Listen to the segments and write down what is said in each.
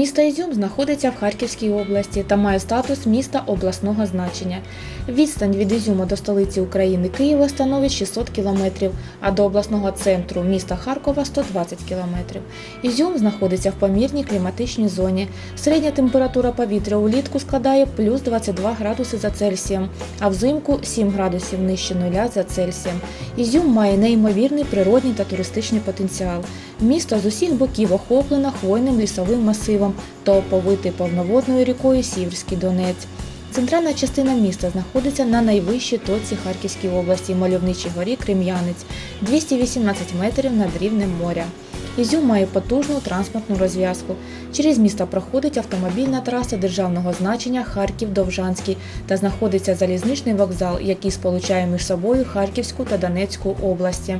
Місто Ізюм знаходиться в Харківській області та має статус міста обласного значення. Відстань від Ізюма до столиці України Києва становить 600 кілометрів, а до обласного центру міста Харкова 120 кілометрів. Ізюм знаходиться в помірній кліматичній зоні. Середня температура повітря улітку складає плюс 22 градуси за Цельсієм, а взимку 7 градусів нижче нуля за Цельсієм. Ізюм має неймовірний природний та туристичний потенціал. Місто з усіх боків охоплено хвойним лісовим масивом та оповите повноводною рікою Сіверський Донець. Центральна частина міста знаходиться на найвищій точці Харківської області мальовничій горі Крем'янець 218 метрів над рівнем моря. Ізюм має потужну транспортну розв'язку. Через місто проходить автомобільна траса державного значення Харків-Довжанський та знаходиться залізничний вокзал, який сполучає між собою Харківську та Донецьку області.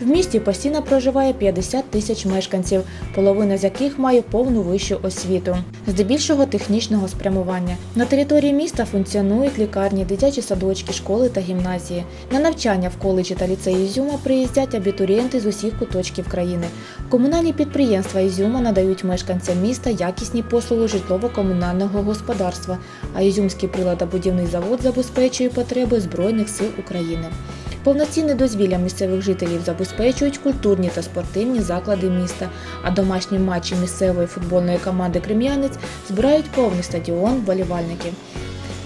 В місті постійно проживає 50 тисяч мешканців, половина з яких має повну вищу освіту, здебільшого технічного спрямування. На території міста функціонують лікарні, дитячі садочки, школи та гімназії. На навчання в коледжі та ліцеї Ізюма приїздять абітурієнти з усіх куточків країни. Комунальні підприємства Ізюма надають мешканцям міста якісні послуги житлово-комунального господарства, а Ізюмський приладобудівний завод забезпечує потреби Збройних сил України. Повноцінне дозвілля місцевих жителів забезпечують культурні та спортивні заклади міста, а домашні матчі місцевої футбольної команди Крем'янець збирають повний стадіон вболівальників.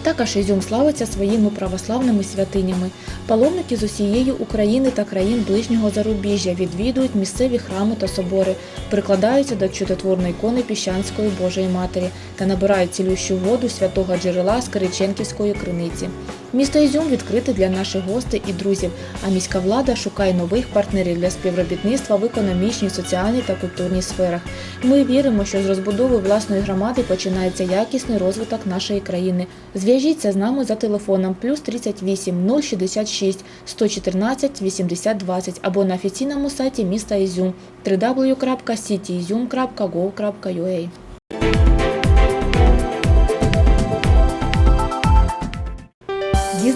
Також Ізюм славиться своїми православними святинями. Паломники з усієї України та країн ближнього зарубіжжя відвідують місцеві храми та собори, прикладаються до чудотворної ікони Піщанської Божої Матері та набирають цілющу воду святого джерела з Кириченківської криниці. Місто Ізюм відкрите для наших гостей і друзів, а міська влада шукає нових партнерів для співробітництва в економічній, соціальній та культурній сферах. Ми віримо, що з розбудови власної громади починається якісний розвиток нашої країни. Зв'яжіться з нами за телефоном плюс 38 066 114 80 20 або на офіційному сайті міста Ізюм www.cityizum.gov.ua.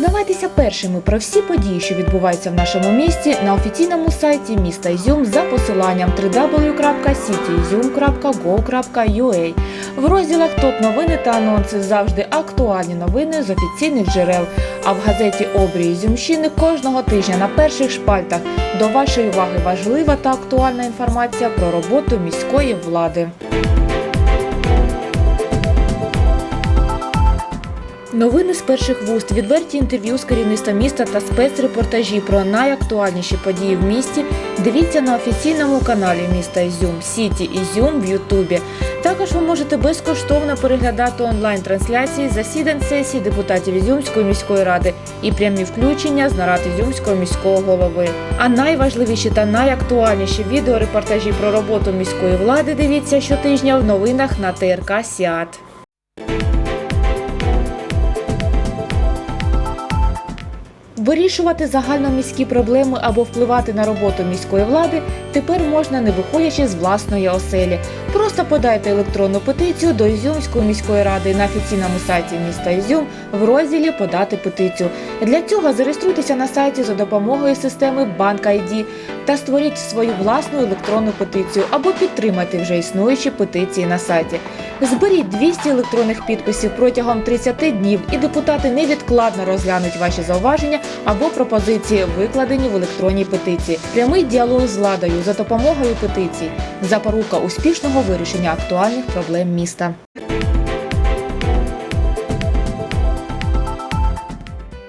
Дізнавайтеся першими про всі події, що відбуваються в нашому місті, на офіційному сайті міста Ізюм за посиланням www.cityizum.gov.ua. В розділах ТОП новини та анонси завжди актуальні новини з офіційних джерел. А в газеті Обрій Ізюмщини кожного тижня на перших шпальтах до вашої уваги важлива та актуальна інформація про роботу міської влади. Новини з перших вуст, відверті інтерв'ю з керівництва міста та спецрепортажі про найактуальніші події в місті. Дивіться на офіційному каналі міста Ізюм Сіті Ізюм в Ютубі. Також ви можете безкоштовно переглядати онлайн-трансляції засідань сесії депутатів Ізюмської міської ради і прямі включення з нарад Ізюмського міського голови. А найважливіші та найактуальніші відеорепортажі про роботу міської влади дивіться щотижня в новинах на ТРК Сіат. Вирішувати загальноміські проблеми або впливати на роботу міської влади тепер можна не виходячи з власної оселі. Просто подайте електронну петицію до Ізюмської міської ради на офіційному сайті міста Ізюм в розділі Подати петицію. Для цього зареєструйтеся на сайті за допомогою системи Банк ID та створіть свою власну електронну петицію або підтримайте вже існуючі петиції на сайті. Зберіть 200 електронних підписів протягом 30 днів, і депутати невідкладно розглянуть ваші зауваження або пропозиції, викладені в електронній петиції. Прямий діалог з владою за допомогою петицій запорука успішного вирішення актуальних проблем міста.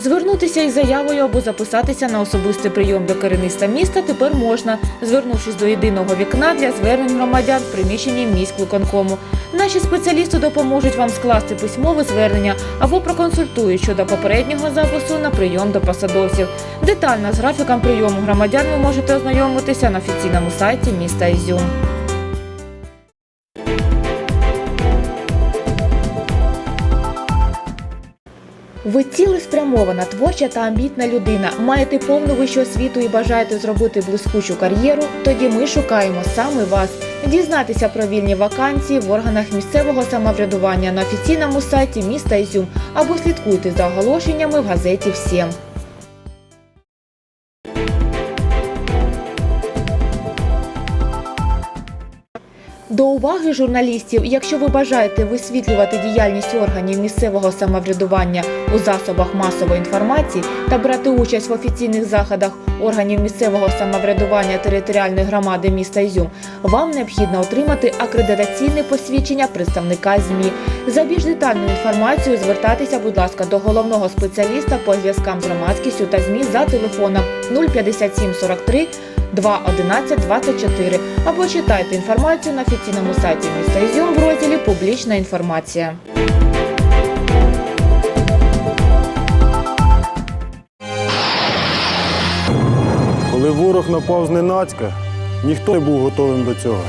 Звернутися із заявою або записатися на особистий прийом до керівництва міста тепер можна, звернувшись до єдиного вікна для звернень громадян в приміщенні міськвиконкому. Наші спеціалісти допоможуть вам скласти письмове звернення або проконсультують щодо попереднього запису на прийом до посадовців. Детально з графіком прийому громадян ви можете ознайомитися на офіційному сайті міста Ізюм. Ви цілеспрямована, творча та амбітна людина, маєте повну вищу освіту і бажаєте зробити блискучу кар'єру? Тоді ми шукаємо саме вас. Дізнатися про вільні вакансії в органах місцевого самоврядування на офіційному сайті міста Ізюм або слідкуйте за оголошеннями в газеті «Всім». До уваги журналістів, якщо ви бажаєте висвітлювати діяльність органів місцевого самоврядування у засобах масової інформації та брати участь в офіційних заходах органів місцевого самоврядування територіальної громади міста Ізюм, вам необхідно отримати акредитаційне посвідчення представника ЗМІ. За більш детальною інформацією звертайтеся, будь ласка, до головного спеціаліста по зв'язкам з громадськістю та ЗМІ за телефоном 057 43 2 11 24 або читайте інформацію на офіційному сайті міста Ізюм в розділі Публічна інформація. Коли ворог напав зненацька, ніхто не був готовим до цього.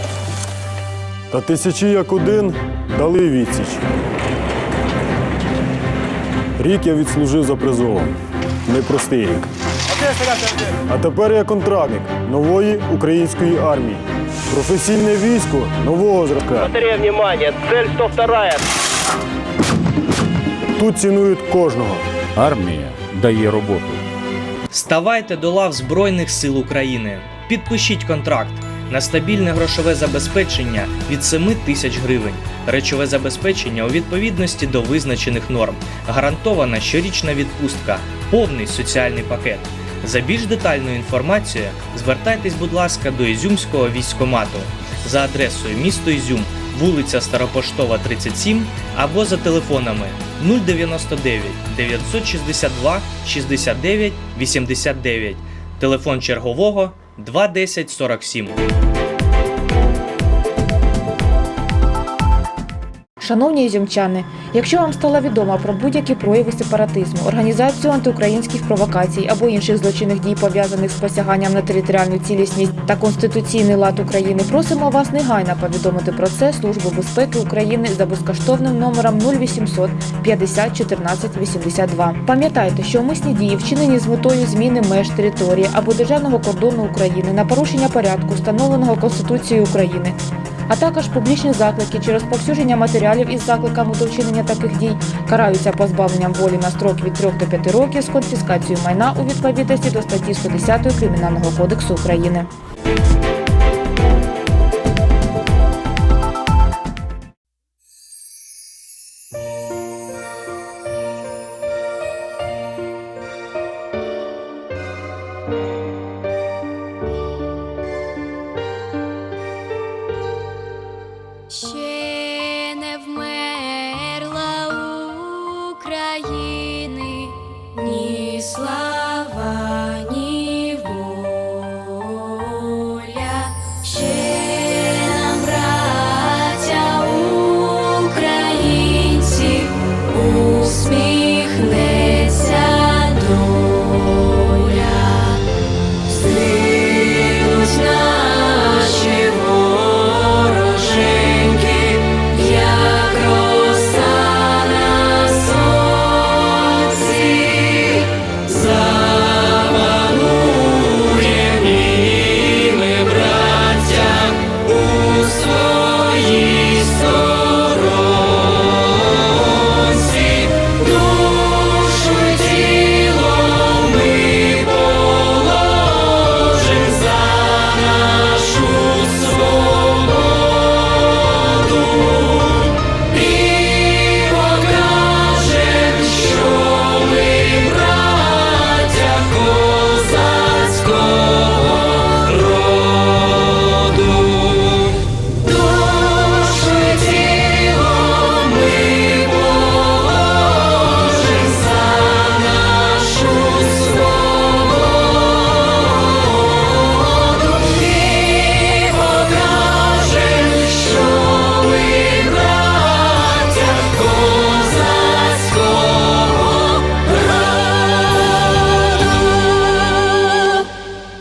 Та тисячі як один дали відсіч. Рік я відслужив за призовом. Непростий рік. А тепер я контрактник нової української армії. Професійне військо нового зразка. Батарея, внимание, цель 102 Тут цінують кожного. Армія дає роботу. Ставайте до лав Збройних сил України. Підпишіть контракт на стабільне грошове забезпечення від 7 тисяч гривень, речове забезпечення у відповідності до визначених норм, гарантована щорічна відпустка, повний соціальний пакет. За більш детальною інформацією звертайтесь, будь ласка, до Ізюмського військкомату за адресою місто Ізюм, вулиця Старопоштова, 37 або за телефонами 099 962 69 89, телефон чергового 210 47. Шановні ізюмчани, якщо вам стало відомо про будь-які прояви сепаратизму, організацію антиукраїнських провокацій або інших злочинних дій, пов'язаних з посяганням на територіальну цілісність та конституційний лад України, просимо вас негайно повідомити про це Службу безпеки України за безкоштовним номером 0800 50 14 82. Пам'ятайте, що умисні дії, вчинені з метою зміни меж території або державного кордону України на порушення порядку, встановленого Конституцією України, а також публічні заклики чи розповсюдження матеріалів із закликами до вчинення таких дій караються позбавленням волі на строк від 3 до 5 років з конфіскацією майна у відповідності до статті 110 Кримінального кодексу України. She